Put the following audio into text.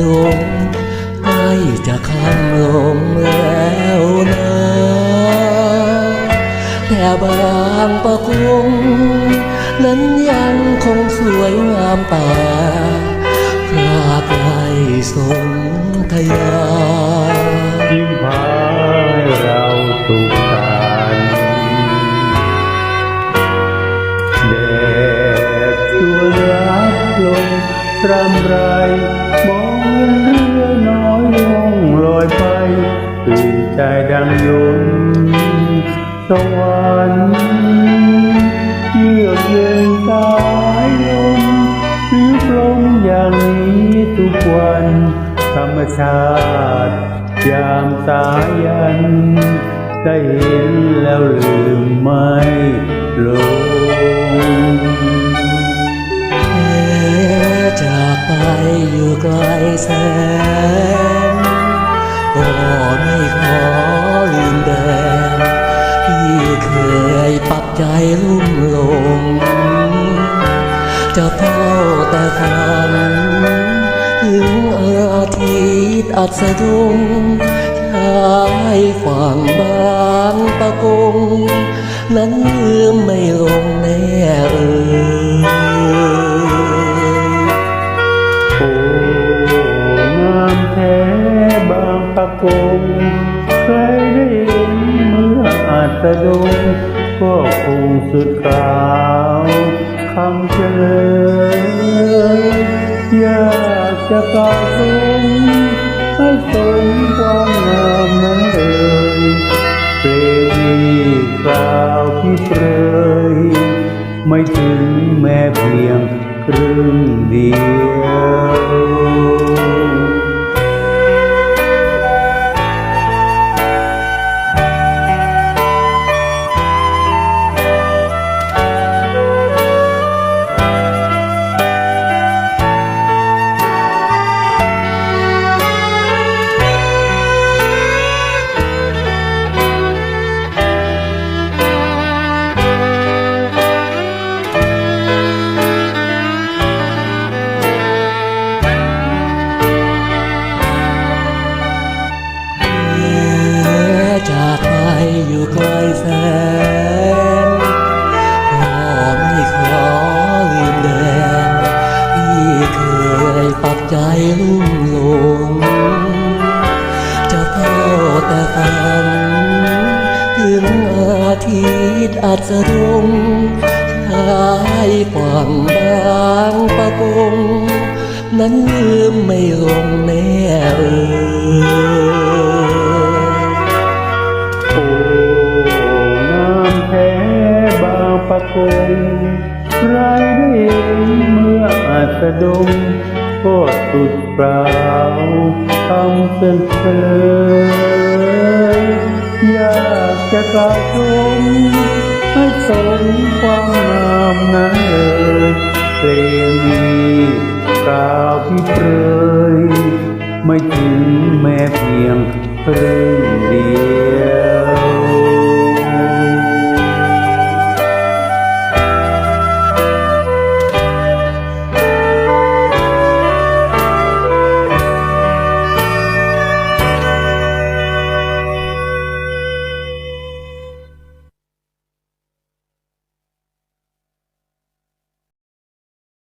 ดงใกล้จะคำลงแล้วนะแต่บางประกงนั้นยังคงสวยงามตาพระไกลสนทยา รำไรมองเห็นเรือน้อยลงลอยไปตื่นใจดังยนสวรรค์เยือกเย็นสายลมหรือลมอย่างนี้ทุกวันธรรมชาติ ยามสายัน ได้เห็นแล้วลืมไม่ลง แสนก็ไม่ขอลืมแดนที่เคยปักใจลุ่มหลง จะเฝ้าแต่ฝัน ถึงอาทิตย์อัสดงชายฝั่งบางปะกง นั้นลืมไม่ลงแน่เอ่ย กงเคยได้เห็นเมื่ออาจดงก็คงสุดขาวคำเฉลยอยากจะกล่าวสมให้สมความงามนั้นเอ่ยเพลงนี้กล่าวที่เปรยไม่ถึงแม้เพียงครึ่งเดียว อยู่ไกลแสนก็ไม่ขอลืมแดนที่เคยปักใจลุ่มหลงจะเฝ้าแต่ฝัน ถึงอาทิตย์อัสดงชายฝั่งบางปะกงนั้นลืมไม่ลง บางปะกงใครได้เห็นเมื่ออาจดงก็สุดเปล่าคำเส้นเฉลยอยากจะกล่าวชมให้สมความงามนั้นเลยเพลงนี้กล่าวพี่เปรยไม่ถึงแม้เพียงครึ่งเดีย